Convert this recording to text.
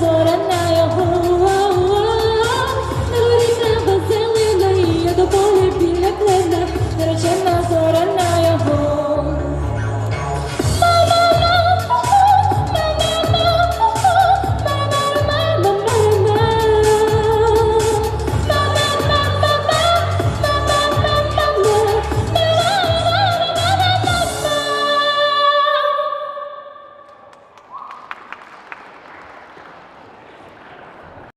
zor ama